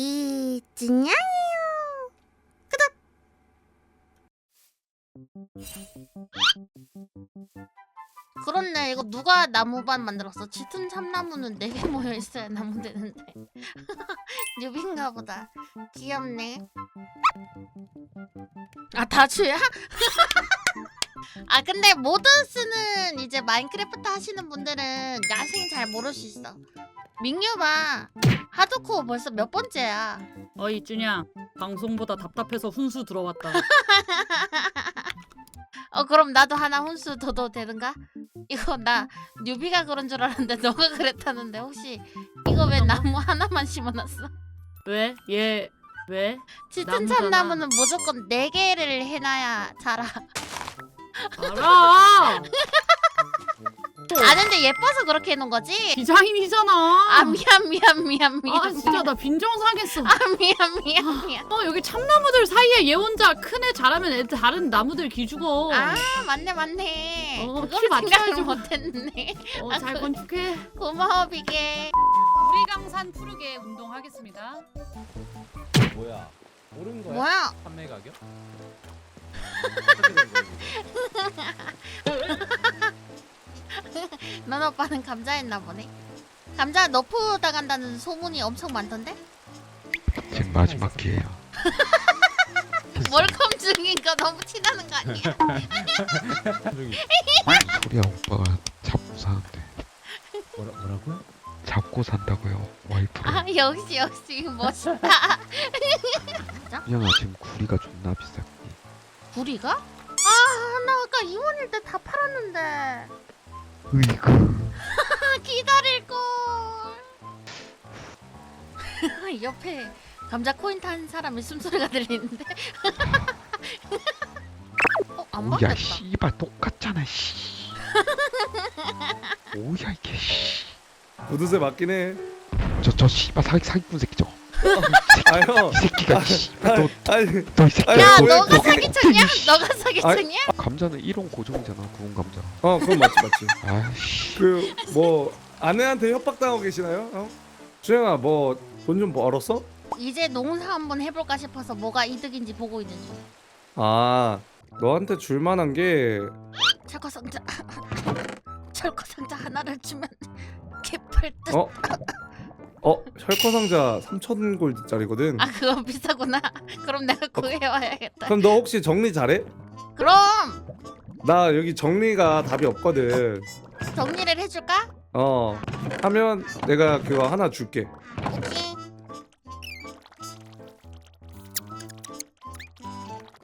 이 진양이요. 그렇네. 이거 누가 나무반 만들었어? 짙은 참나무는 4개 모여 있어야 나무 되는데. 뉴비인가 보다. 귀엽네. 아 다주야? 아 근데 모드스는 이제 마인크래프트 하시는 분들은 야생 잘 모를 수 있어. 민규 봐 하드코어 벌써 몇 번째야 어이 준양 방송보다 답답해서 훈수 들어왔다 어 그럼 나도 하나 혼수 둬도 되는가? 이거 나 뉴비가 그런 줄 알았는데 너가 그랬다는데 혹시 이거 왜 나무 하나만 심어놨어? 왜? 얘 왜? 짙은 나무잖아. 참나무는 무조건 4개를 해놔야 자라 알아 아는데 예뻐서 그렇게 해놓은 거지? 디자인이잖아. 아 미안 미안 미안 미안. 아 진짜 나 빈정 상했어. 아 미안 미안 미안. 어 여기 참나무들 사이에 얘 혼자 큰 애 자라면 애 다른 나무들 기죽어. 아 맞네 맞네. 어, 그걸 키 맞춰야지 뭐. 못했네. 어, 아, 잘 그- 건축해. 고마워 비게 우리강산 푸르게 운동하겠습니다. 뭐야? 오른 거야? 뭐야? 판매 가격? 어떻게 된 거야, 넌 오빠는 감자했나 보네 감자 너프 당한다는 소문이 엄청 많던데? 지금 마지막 기회야. 월컴 중인 거 너무 티나는 거 아니야? 소리야 오빠가 잡고 사는데 뭐라 뭐라고요? 잡고 산다고요 와이프를. 아 역시 역시 멋있다 그냥 지금 구리가 존나 비싸. 구리가? 아 나 아까 이원일 때 다 팔았는데 으이그. 아 기다릴 걸 옆에 감자 코인 탄 사람의 숨소리가 들리는데 어? 안 오야 바뀌었다 씨발 똑같잖아 씨. 오야 이게 씨. 무드세 맞긴 해. 저 저 씨발 사기 사기꾼 새끼 저거. 아 형. 이 새끼가 씨발 아니 너너이 새끼. 아니, 야 뭐, 너가 뭐, 사기쳤냐? 너가 사기쳤냐? 감자는 1원 고정이잖아 구운 감자. 어 그건 맞지 맞지. 아씨. 그 뭐 아내한테 협박당하고 계시나요? 형? 주영아 뭐 돈 좀 벌었어? 이제 농사 한번 해볼까 싶어서 뭐가 이득인지 보고 있는 중 아 너한테 줄 만한 게 철거 상자 철거 상자 하나를 주면 개팔 듯. 어? 어 혈커 상자 3천 골드짜리거든. 아 그건 비싸구나. 그럼 내가 구해와야겠다. 그럼 너 혹시 정리 잘해? 그럼 나 여기 정리가 답이 없거든. 정리를 해줄까? 어 하면 내가 그거 하나 줄게. 오케이.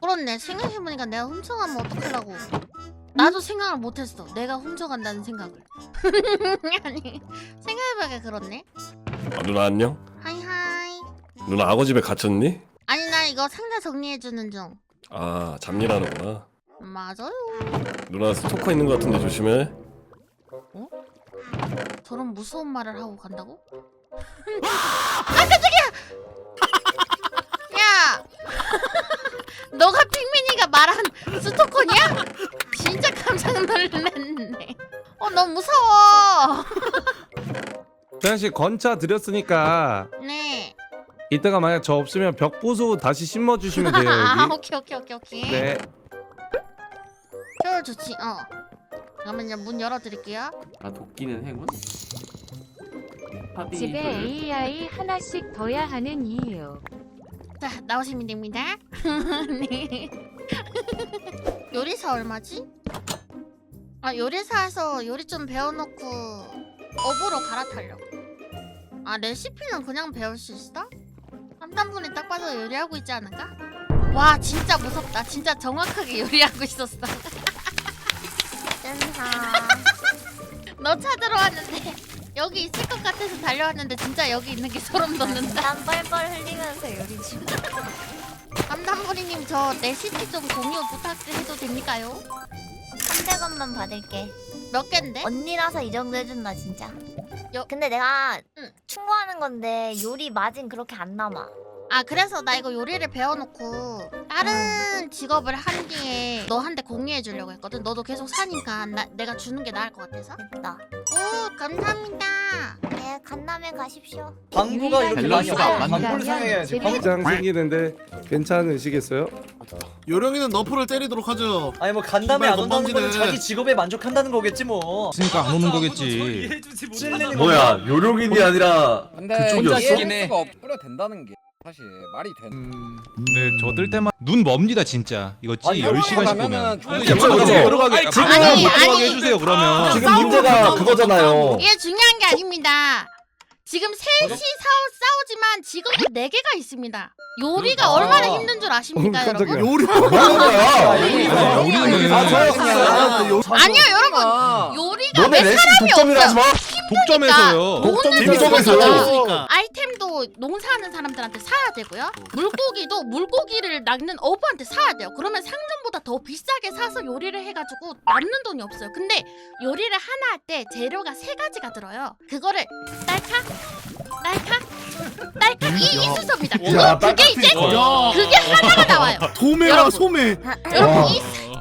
그렇네. 생각해보니까 내가 훔쳐가면 어떡하려고. 나도 생각을 못했어. 내가 훔쳐간다는 생각을. 아니 생각해보니까 그렇네. 아, 누나 안녕? 하이하이. 누나 악어 집에 갇혔니? 아니 나 이거 상자 정리해주는 중. 아 잡일하는구나. 맞아요. 누나 스토커 있는 것 같은데 조심해. 저런 무서운 말을 하고 간다고? 아 깜짝이야! 야! 너가 핑민이가 말한 스토커냐? 진짜 깜짝 놀랐네. 어 너무 무서워. 주영 씨 건차 드렸으니까 네. 이따가 만약 저 없으면 벽 부수 다시 심어 주시면 돼요 아 여기. 오케이 오케이 오케이 오케이. 네. 효율 좋지. 어. 그러면 문 열어드릴게요. 아 도끼는 행운? 집에 둘. AI 하나씩 둬야 하는 이유. 자 나오시면 됩니다. 네. 요리사 얼마지? 아 요리사에서 요리 좀 배워놓고 업으로 갈아타려고. 아 레시피는 그냥 배울 수 있어? 한단분이 딱 봐도 요리하고 있지 않을까? 와 진짜 무섭다. 진짜 정확하게 요리하고 있었어. 짠하. 너 찾으러 왔는데 여기 있을 것 같아서 달려왔는데 진짜 여기 있는 게 소름 돋는다. 땀 뻘뻘 흘리면서 요리 중. 감담부리님 저 레시피 좀 공유 부탁해도 됩니까요? 300원만 받을게. 몇 갠데? 언니라서 이 정도 해준다 진짜. 여- 근데 내가 응. 충고하는 건데 요리 마진 그렇게 안 남아. 아 그래서 나 이거 요리를 배워놓고 다른 직업을 한 뒤에 너한테 공유해 주려고 했거든 너도 계속 사니까 나, 내가 주는 게 나을 것 같아서 됐다. 오 감사합니다 예, 간남에 가십시오. 방구가 이렇게 많이 밸런스가 없어. 안 맞는 방구를 사용해야지. 방구. 긴장 생기는데 괜찮으시겠어요? 요령이는 너프를 때리도록 하죠. 아니 뭐 간담회 안 온다는 건방지네. 거는 자기 직업에 만족한다는 거겠지 뭐. 그러니까 안 오는 거겠지. 찔리는 뭐야 요령인이 아니라 근데 그쪽이었어? 이해할 수가 없어야 된다는 게 사실 말이 돼. 네, 저들 때만 눈 멉니다 진짜. 이거 찌 아니, 10시간씩 가면은 보면. 들어가게 아니, 지금 아니, 못 들어가게 아니. 해주세요 그러면. 지금 문제가 그거잖아요. 이게 중요한 게 아닙니다. 지금 셋이 싸우, 싸우지만 직업이 네 개가 있습니다. 요리가 얼마나 힘든 줄 아십니까, 어, 여러분? 깜짝이야. 요리 뭐하는 거야? 아, 우리는 아 저요. 아, 요- 아니요, 여러분. 요리가 너네 왜 사람이 독점이라 하지 없어? 마. 독점에서요. 돈을 독점에서. 주고 아이템도 농사하는 사람들한테 사야 되고요. 물고기도 물고기를 낚는 어부한테 사야 돼요. 그러면 상점보다 더 비싸게 사서 요리를 해가지고 남는 돈이 없어요. 근데 요리를 하나 할 때 재료가 세 가지가 들어요. 그거를 딸카, 딸카, 딸카 이, 이. 야, 그거 그게 이제 그게 하나가 나와요. 도매와 여러분. 소매. 여러분 이,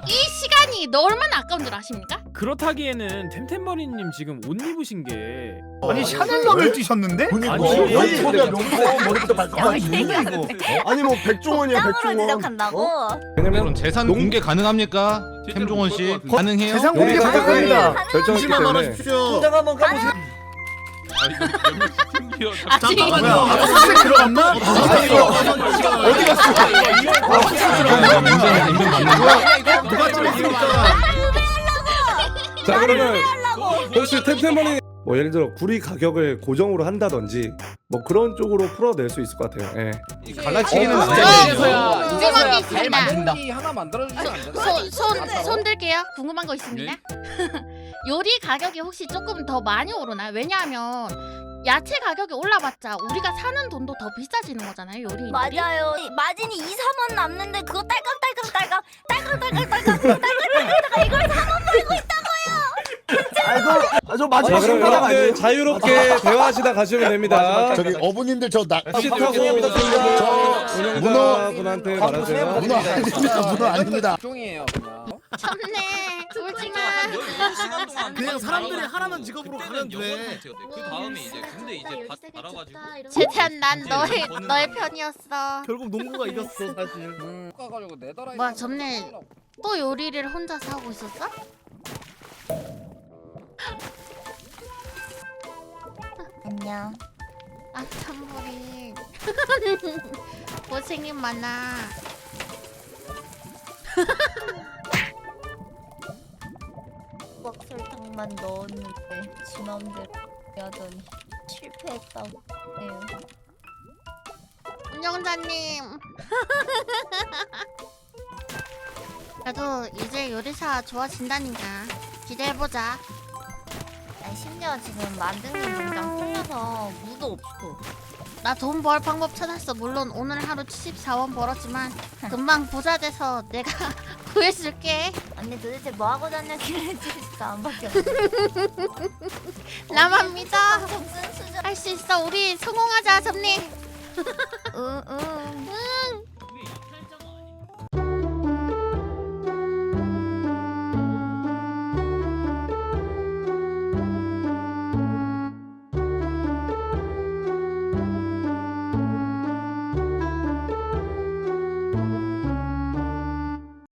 이 시간이 얼마나 아까운 줄 아십니까? 그렇다기에는 템템버리님 지금 옷 입으신 게 아니 샤넬러를 뛰셨는데? 아니, 머리부터 아니 뭐 백종원이야 백종원. 대적한다고? 왜냐면 이런 재산 농- 공개 가능합니까? 템종원 씨 가능해요? 재산 공개 가능합니다. 결정했기 잠시만 때문에 말아주십시오. 통장 한번 까보세요. 아직 뭐야? 아, 사실 들어갔나? 어디 갔어? 인정 인정 받는 거야? 누가 찍었습니까? 자 그러면 혹시 템템머니 뭐 예를 들어 구리 가격을 고정으로 한다든지 뭐 그런 쪽으로 풀어낼 수 있을 것 같아요. 예. 갈라치기는 어. 이제서야 궁금한 게 이제서야 잘 있습니다. 만든다. 하나 만들어주면 안 되나? 손, 손, 손 들게요. 궁금한 거 있습니다. 요리 가격이 혹시 조금 더 많이 오르나요? 왜냐하면 야채 가격이 올라봤자 우리가 사는 돈도 더 비싸지는 거잖아요. 요리인들이. 맞아요. 마진이 2, 3원 남는데 그거 딸깍딸깍 딸깍 딸깍 딸깍 딸깍 딸깍 이걸 3원 벌고 아이고, 아저 자 마지막 그럼 손가락 여러분들 아니에요? 자유롭게 대화하시다 가시면 됩니다. 저기 어부님들 저 나. 시 타고 운영자 분한테 말하세요. 문어 아닙니다. 문어 아닙니다. 종이에요 그냥. 쳤네. 울지마. 그냥 사람들이 하라는 직업으로 가면 돼. 그 다음에 이제 근데 이제 다 알아가지고. 최대한 난 너의 너의 편이었어. 결국 농구가 이겼어 사실. 음. 가가지고 내달아. 뭐야, 점례. 또 요리를 혼자서 하고 있었어? 안녕. 아 참머리. 고생이 많아. 꽉 설탕만 넣었는데 지 맘대로 하더니 실패했다고 해요. 운영자님. 그래도 이제 요리사 좋아진다니까 기대해보자. 나 심지어 지금 만드는 공장 풀려서 무도 없어. 나돈 벌 방법 찾았어. 물론 오늘 하루 74원 벌었지만 금방 부자 돼서 내가 구해줄게. 언니 도대체 뭐 하고 다녔길래 74원밖에 없어. 나만 믿어. 할 수 있어. 우리 성공하자, 점님. 응응. 음,